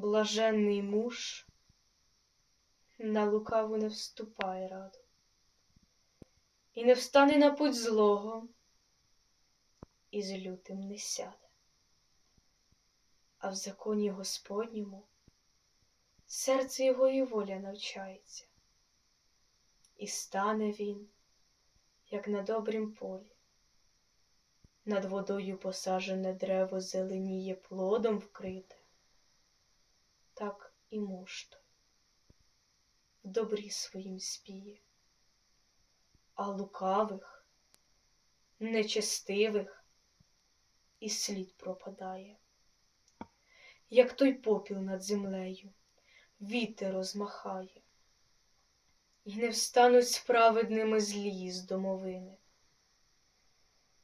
блаженний муж на лукаву не вступає раду, і не встане на путь злого, і з лютим не сяде, а в законі Господньому серце його і воля навчається, і стане він, як на добрім полі. Над водою посажене дерево зеленіє плодом вкрите, так і муж в добрі своїм спіє, а лукавих, нечестивих і слід пропадає, як той попіл над землею вітер розмахає, і не встануть справедними злі з домовини.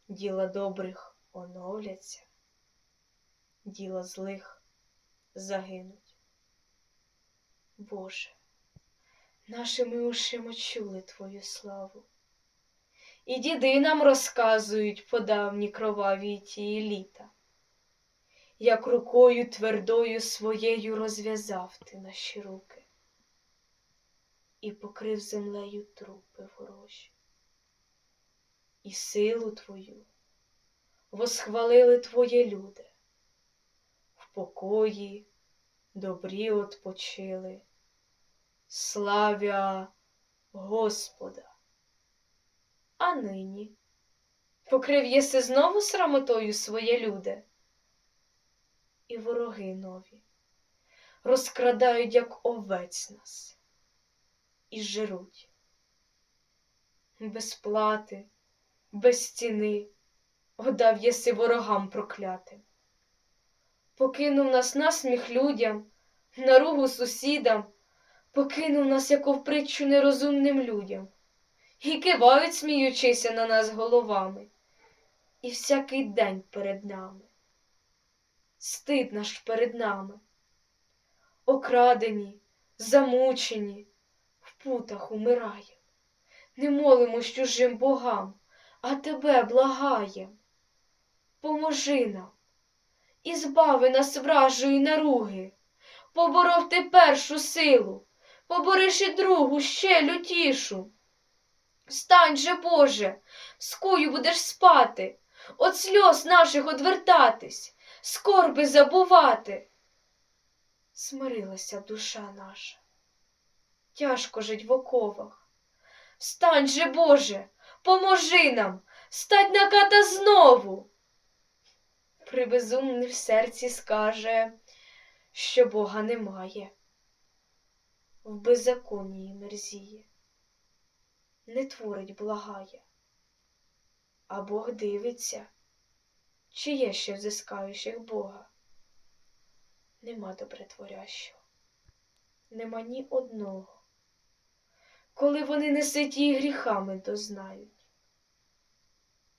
Діла добрих оновляться, діла злих загинуть. Боже, нашими ушима чули Твою славу, і діди нам розказують по давні кроваві тії літа, як рукою твердою своєю розв'язав ти наші руки і покрив землею трупи ворожі. І силу Твою восхвалили Твоє люди, в покої добрі отпочили, славя Господа. А нині? Покрив єси знову срамотою своє люди, і вороги нові. Розкрадають, як овець нас, і жируть без плати без ціни, Одав єси ворогам проклятим. Покинув нас насміх людям, наругу сусідам, покинув нас, як в притчу нерозумним людям, і кивають, сміючися на нас головами, і всякий день перед нами. Стид наш перед нами, окрадені, замучені, в путах умираєм, не молимо чужим богам а тебе благаєм. Поможи нам і збави нас вражої наруги, поборов ти першу силу, побориш і другу ще лютішу. Встань же, Боже, скую будеш спати, от сльоз наших одвертатись, скорби забувати. Смирилася душа наша, тяжко жить в оковах. Встань же, Боже, Поможи нам, стать на ката знову. Прибезумний в серці скаже, що Бога немає, в беззаконні мерзіє, не творить, благає, а Бог дивиться, чи є ще взискаючих Бога. Нема добретворящого, нема ні одного, коли вони не ситі і гріхами дознають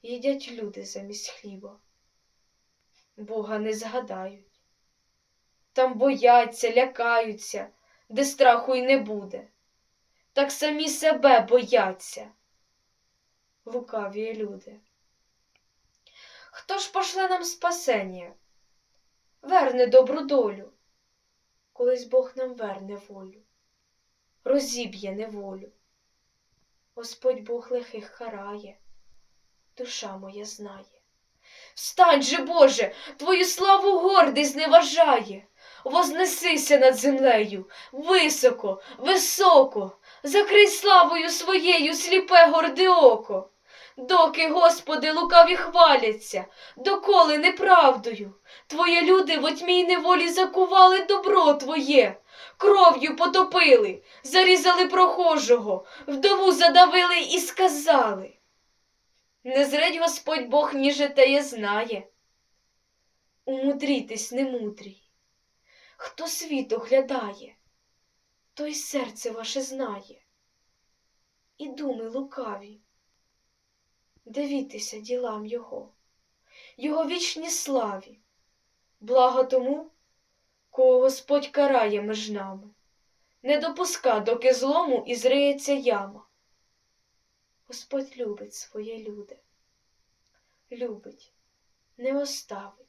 їдять люди замість хліба. Бога не згадають. Там бояться, лякаються, де страху й не буде. Так самі себе бояться. Лукаві люди. Хто ж пошле нам спасення? Верне добру долю, колись Бог нам верне волю, розіб'є неволю. Господь Бог лихих карає душа моя знає. Встань же, Боже, твою славу гордий зневажає, вознесися над землею, високо, високо, закрий славою своєю сліпе горде око. Доки, Господи, лукаві хваляться, доколи неправдою, Твої люди в отьмій неволі закували добро Твоє, кров'ю потопили, зарізали прохожого, вдову задавили і сказали не зреть Господь Бог ніже теє знає. Умудрітесь, немудрій. Хто світ оглядає, той серце ваше знає. І думи лукаві. Дивіться ділам Його, Його вічній славі, благо тому, кого Господь карає між нами, не допуска, доки злому і зриється яма. Господь любить своє люди, любить, не оставить.